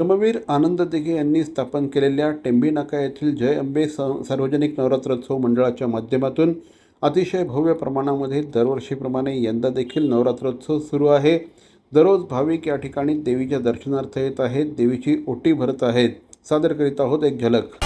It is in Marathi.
कर्मवीर आनंद दिघे यांनी स्थापन केलेल्या टेंबी नाका येथील जय अंबे स सार्वजनिक नवरात्रोत्सव मंडळाच्या माध्यमातून अतिशय भव्य प्रमाणामध्ये दरवर्षीप्रमाणे यंदा देखील नवरात्रोत्सव सुरू आहे. दररोज भाविक या ठिकाणी देवीच्या दर्शनार्थ येत आहेत. देवीची ओटी भरत आहेत. सादर करीत आहोत एक झलक.